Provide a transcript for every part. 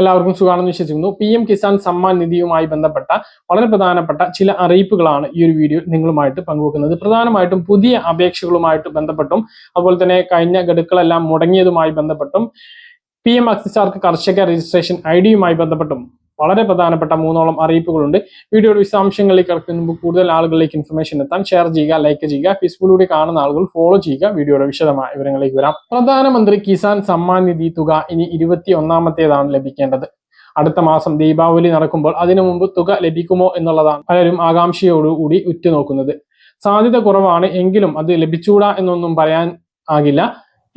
എല്ലാവർക്കും സുഖമാണെന്ന് വിശ്വസിക്കുന്നു. പി എം കിസാൻ സമ്മാൻ നിധിയുമായി ബന്ധപ്പെട്ട വളരെ പ്രധാനപ്പെട്ട ചില അറിയിപ്പുകളാണ് ഈ ഒരു വീഡിയോ നിങ്ങളുമായിട്ട് പങ്കുവെക്കുന്നത്. പ്രധാനമായിട്ടും പുതിയ അപേക്ഷകളുമായിട്ട് ബന്ധപ്പെട്ടും അതുപോലെ തന്നെ കഴിഞ്ഞ ഗഡുക്കളെല്ലാം മുടങ്ങിയതുമായി ബന്ധപ്പെട്ടും പി എം അക്സിസാർക്ക് കർഷക രജിസ്ട്രേഷൻ ഐ ഡിയുമായി ബന്ധപ്പെട്ടും വളരെ പ്രധാനപ്പെട്ട മൂന്നോളം അറിയിപ്പുകളുണ്ട്. വീഡിയോയുടെ വിശദാംശങ്ങളിലേക്ക് കിടക്കുന്ന മുമ്പ് കൂടുതൽ ആളുകളിലേക്ക് ഇൻഫർമേഷൻ എത്താൻ ഷെയർ ചെയ്യുക ലൈക്ക് ചെയ്യുക ഫേസ്ബുക്കിലൂടെ കാണുന്ന ആളുകൾ ഫോളോ ചെയ്യുക വീഡിയോയുടെ വിശദമായ വിവരങ്ങളിലേക്ക് വരാം. പ്രധാനമന്ത്രി കിസാൻ സമ്മാൻ നിധി തുക ഇനി ഇരുപത്തി ഒന്നാമത്തേതാണ് ലഭിക്കേണ്ടത്. അടുത്ത മാസം ദീപാവലി നടക്കുമ്പോൾ അതിനു മുമ്പ് തുക ലഭിക്കുമോ എന്നുള്ളതാണ് പലരും ആകാംക്ഷയോടുകൂടി ഉറ്റുനോക്കുന്നത്. സാധ്യത കുറവാണ് എങ്കിലും അത് ലഭിച്ചൂടാ എന്നൊന്നും പറയാൻ ആകില്ല.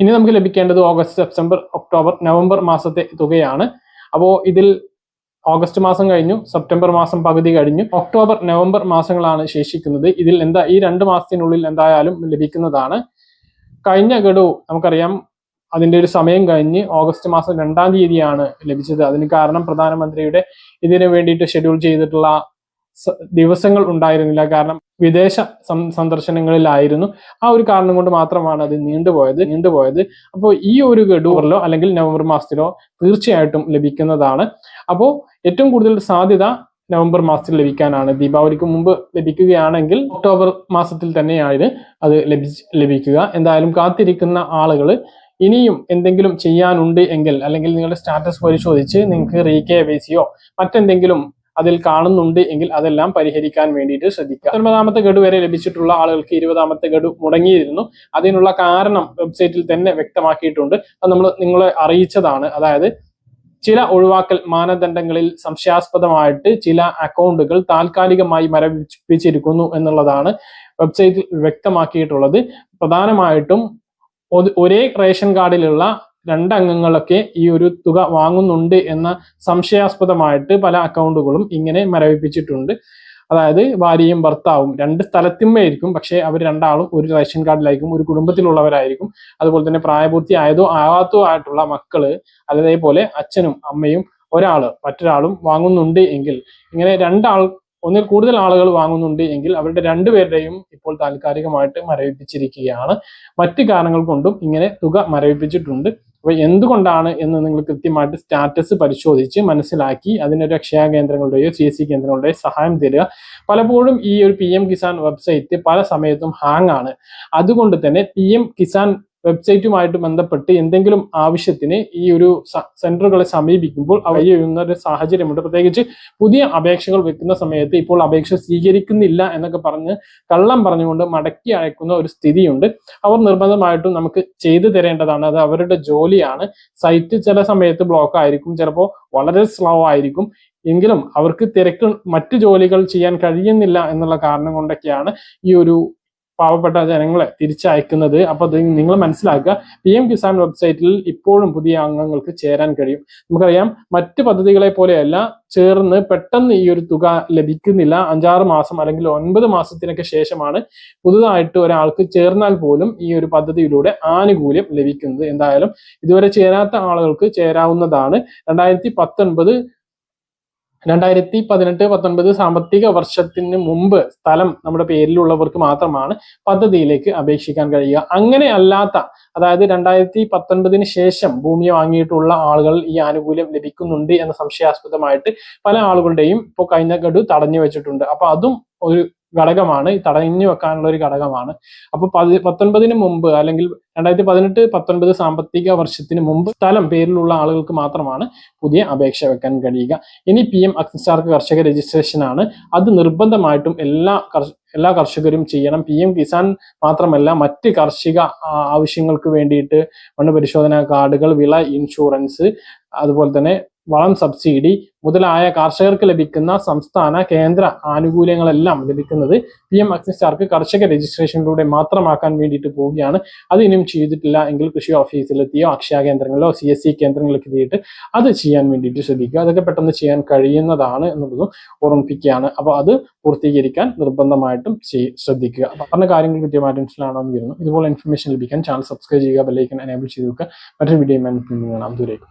ഇനി നമുക്ക് ലഭിക്കേണ്ടത് ഓഗസ്റ്റ് സെപ്റ്റംബർ ഒക്ടോബർ നവംബർ മാസത്തെ തുകയാണ്. അപ്പോൾ ഇതിൽ ഓഗസ്റ്റ് മാസം കഴിഞ്ഞു സെപ്റ്റംബർ മാസം പകുതി കഴിഞ്ഞു. ഒക്ടോബർ നവംബർ മാസങ്ങളാണ് ശേഷിക്കുന്നത്. ഇതിൽ എന്താ ഈ രണ്ട് മാസത്തിനുള്ളിൽ എന്തായാലും ലഭിക്കുന്നതാണ്. കഴിഞ്ഞ ഗഡു നമുക്കറിയാം അതിന്റെ ഒരു സമയം കഴിഞ്ഞ് ഓഗസ്റ്റ് മാസം രണ്ടാം തീയതിയാണ് ലഭിച്ചത്. അതിന് കാരണം പ്രധാനമന്ത്രിയുടെ ഇതിനു വേണ്ടിയിട്ട് ഷെഡ്യൂൾ ചെയ്തിട്ടുള്ള ദിവസങ്ങൾ ഉണ്ടായിരുന്നില്ല. കാരണം വിദേശ സന്ദർശനങ്ങളിലായിരുന്നു. ആ ഒരു കാരണം കൊണ്ട് മാത്രമാണ് അത് നീണ്ടുപോയത് നീണ്ടുപോയത്. അപ്പോൾ ഈ ഒരു ഗഡൂറിലോ അല്ലെങ്കിൽ നവംബർ മാസത്തിലോ തീർച്ചയായിട്ടും ലഭിക്കുന്നതാണ്. അപ്പോൾ ഏറ്റവും കൂടുതൽ സാധ്യത നവംബർ മാസത്തിൽ ലഭിക്കാനാണ്. ദീപാവലിക്ക് മുമ്പ് ലഭിക്കുകയാണെങ്കിൽ ഒക്ടോബർ മാസത്തിൽ തന്നെയാണ് അത് ലഭിച്ച് ലഭിക്കുക. എന്തായാലും കാത്തിരിക്കുന്ന ആളുകൾ ഇനിയും എന്തെങ്കിലും ചെയ്യാനുണ്ട് എങ്കിൽ അല്ലെങ്കിൽ നിങ്ങളുടെ സ്റ്റാറ്റസ് പരിശോധിച്ച് നിങ്ങൾക്ക് റീ കെ വൈ സിയോ മറ്റെന്തെങ്കിലും അതിൽ കാണുന്നുണ്ട് എങ്കിൽ അതെല്ലാം പരിഹരിക്കാൻ വേണ്ടിയിട്ട് ശ്രദ്ധിക്കുക. ഒൻപതാമത്തെ ഗഡു വരെ ലഭിച്ചിട്ടുള്ള ആളുകൾക്ക് ഇരുപതാമത്തെ ഗഡു മുടങ്ങിയിരുന്നു. അതിനുള്ള കാരണം വെബ്സൈറ്റിൽ തന്നെ വ്യക്തമാക്കിയിട്ടുണ്ട്. അത് നമ്മൾ നിങ്ങളെ അറിയിച്ചതാണ്. അതായത് ചില ഒഴിവാക്കൽ മാനദണ്ഡങ്ങളിൽ സംശയാസ്പദമായിട്ട് ചില അക്കൗണ്ടുകൾ താൽക്കാലികമായി മരവിപ്പിച്ചിരിക്കുന്നു എന്നുള്ളതാണ് വെബ്സൈറ്റിൽ വ്യക്തമാക്കിയിട്ടുള്ളത്. പ്രധാനമായിട്ടും ഒരേ റേഷൻ കാർഡിലുള്ള രണ്ട് അംഗങ്ങളൊക്കെ ഈ ഒരു തുക വാങ്ങുന്നുണ്ട് എന്ന സംശയാസ്പദമായിട്ട് പല അക്കൗണ്ടുകളും ഇങ്ങനെ മരവിപ്പിച്ചിട്ടുണ്ട്. അതായത് ഭാര്യയും ഭർത്താവും രണ്ട് സ്ഥലത്തുമായിരിക്കും പക്ഷേ അവർ രണ്ടാളും ഒരു റേഷൻ കാർഡിലായിരിക്കും ഒരു കുടുംബത്തിലുള്ളവരായിരിക്കും. അതുപോലെ തന്നെ പ്രായപൂർത്തി ആയതോ ആവാത്തോ ആയിട്ടുള്ള മക്കൾ അതേപോലെ അച്ഛനും അമ്മയും ഒരാൾ മറ്റൊരാളും വാങ്ങുന്നുണ്ട് എങ്കിൽ ഇങ്ങനെ രണ്ടാൾ ഒന്നിൽ കൂടുതൽ ആളുകൾ വാങ്ങുന്നുണ്ട് എങ്കിൽ അവരുടെ രണ്ടുപേരുടെയും ഇപ്പോൾ താൽക്കാലികമായിട്ട് മരവിപ്പിച്ചിരിക്കുകയാണ്. മറ്റു കാരണങ്ങൾ കൊണ്ടും ഇങ്ങനെ തുക മരവിപ്പിച്ചിട്ടുണ്ട്. അപ്പൊ എന്തുകൊണ്ടാണ് എന്ന് നിങ്ങൾ കൃത്യമായിട്ട് സ്റ്റാറ്റസ് പരിശോധിച്ച് മനസ്സിലാക്കി അതിനൊരു അക്ഷയ കേന്ദ്രങ്ങളുടെയോ സി എസ് സി കേന്ദ്രങ്ങളുടെയോ സഹായം തരിക. പലപ്പോഴും ഈ ഒരു പി എം കിസാൻ വെബ്സൈറ്റ് പല സമയത്തും ഹാങ് ആണ് അതുകൊണ്ട് തന്നെ പി എം കിസാൻ വെബ്സൈറ്റുമായിട്ട് ബന്ധപ്പെട്ട് എന്തെങ്കിലും ആവശ്യത്തിന് ഈ ഒരു സെന്ററുകളെ സമീപിക്കുമ്പോൾ അവയുന്ന ഒരു സാഹചര്യമുണ്ട്. പ്രത്യേകിച്ച് പുതിയ അപേക്ഷകൾ വെക്കുന്ന സമയത്ത് ഇപ്പോൾ അപേക്ഷ സ്വീകരിക്കുന്നില്ല എന്നൊക്കെ പറഞ്ഞ് കള്ളം പറഞ്ഞുകൊണ്ട് മടക്കി അയക്കുന്ന ഒരു സ്ഥിതിയുണ്ട്. അവർ നിർബന്ധമായിട്ടും നമുക്ക് ചെയ്തു തരേണ്ടതാണ്. അത് അവരുടെ ജോലിയാണ്. സൈറ്റ് ചില സമയത്ത് ബ്ലോക്ക് ആയിരിക്കും. ചിലപ്പോൾ വളരെ സ്ലോ ആയിരിക്കും. എങ്കിലും അവർക്ക് തിരക്ക് മറ്റ് ജോലികൾ ചെയ്യാൻ കഴിയുന്നില്ല എന്നുള്ള കാരണം കൊണ്ടൊക്കെയാണ് ഈ ഒരു പാവപ്പെട്ട ജനങ്ങളെ തിരിച്ചയക്കുന്നത്. അപ്പൊ അത് നിങ്ങൾ മനസ്സിലാക്കുക. പി എം കിസാൻ വെബ്സൈറ്റിൽ ഇപ്പോഴും പുതിയ അംഗങ്ങൾക്ക് ചേരാൻ കഴിയും. നമുക്കറിയാം മറ്റ് പദ്ധതികളെ പോലെയല്ല ചേർന്ന് പെട്ടെന്ന് ഈ ഒരു തുക ലഭിക്കുന്നില്ല. അഞ്ചാറ് മാസം അല്ലെങ്കിൽ ഒൻപത് മാസത്തിനൊക്കെ ശേഷമാണ് പുതുതായിട്ട് ഒരാൾക്ക് ചേർന്നാൽ പോലും ഈ ഒരു പദ്ധതിയിലൂടെ ആനുകൂല്യം ലഭിക്കുന്നത്. എന്തായാലും ഇതുവരെ ചേരാത്ത ആളുകൾക്ക് ചേരാവുന്നതാണ്. രണ്ടായിരത്തി പത്തൊൻപത് രണ്ടായിരത്തി പതിനെട്ട് പത്തൊൻപത് സാമ്പത്തിക വർഷത്തിന് മുമ്പ് സ്ഥലം നമ്മുടെ പേരിലുള്ളവർക്ക് മാത്രമാണ് പദ്ധതിയിലേക്ക് അപേക്ഷിക്കാൻ കഴിയുക. അങ്ങനെ അല്ലാത്ത അതായത് രണ്ടായിരത്തി പത്തൊൻപതിന് ശേഷം ഭൂമി വാങ്ങിയിട്ടുള്ള ആളുകൾ ഈ ആനുകൂല്യം ലഭിക്കുന്നുണ്ട് എന്ന സംശയാസ്പദമായിട്ട് പല ആളുകളുടെയും ഇപ്പോൾ കഴിഞ്ഞ ഗഡു തടഞ്ഞു വെച്ചിട്ടുണ്ട്. അപ്പൊ അതും ഒരു ഘടകമാണ്. ഈ തടഞ്ഞു വെക്കാനുള്ള ഒരു ഘടകമാണ്. അപ്പൊ പതി പത്തൊൻപതിന് മുമ്പ് അല്ലെങ്കിൽ രണ്ടായിരത്തി പതിനെട്ട് പത്തൊൻപത് സാമ്പത്തിക വർഷത്തിന് മുമ്പ് സ്ഥലം പേരിലുള്ള ആളുകൾക്ക് മാത്രമാണ് പുതിയ അപേക്ഷ വെക്കാൻ കഴിയുക. ഇനി പി എം അക്സാർക്ക് കർഷക രജിസ്ട്രേഷൻ ആണ്. അത് നിർബന്ധമായിട്ടും എല്ലാ എല്ലാ കർഷകരും ചെയ്യണം. പി എം കിസാൻ മാത്രമല്ല മറ്റ് കാർഷിക ആവശ്യങ്ങൾക്ക് വേണ്ടിയിട്ട് മണ്ണ് പരിശോധന കാർഡുകൾ വിള ഇൻഷുറൻസ് അതുപോലെ തന്നെ വളം സബ്സിഡി മുതലായ കർഷകർക്ക് ലഭിക്കുന്ന സംസ്ഥാന കേന്ദ്ര ആനുകൂല്യങ്ങളെല്ലാം ലഭിക്കുന്നത് പി എം അക്സിസ്റ്റാർക്ക് കർഷക രജിസ്ട്രേഷനിലൂടെ മാത്രമാക്കാൻ വേണ്ടിയിട്ട് പോവുകയാണ്. അത് ഇനിയും ചെയ്തിട്ടില്ല എങ്കിൽ കൃഷി ഓഫീസിലെത്തിയോ അക്ഷയ കേന്ദ്രങ്ങളിലോ സി എസ് സി കേന്ദ്രങ്ങളിലേക്ക് എത്തിയിട്ട് അത് ചെയ്യാൻ വേണ്ടിയിട്ട് ശ്രദ്ധിക്കുക. അതൊക്കെ പെട്ടെന്ന് ചെയ്യാൻ കഴിയുന്നതാണ് എന്നുള്ളതും ഓർമ്മിപ്പിക്കുകയാണ്. അപ്പോൾ അത് പൂർത്തീകരിക്കാൻ നിർബന്ധമായിട്ടും ശ്രദ്ധിക്കുക. പറഞ്ഞ കാര്യങ്ങൾ കൃത്യമായിട്ട് മനസ്സിലാണോ എന്ന് വരുന്നു. ഇതുപോലെ ഇൻഫർമേഷൻ ലഭിക്കാൻ ചാനൽ സബ്സ്ക്രൈബ് ചെയ്യുക ബെല്ലൈക്കൻ എനേബിൾ ചെയ്ത് വെക്കുക. മറ്റൊരു വീഡിയോ കാണാം. ദൂരേക്കും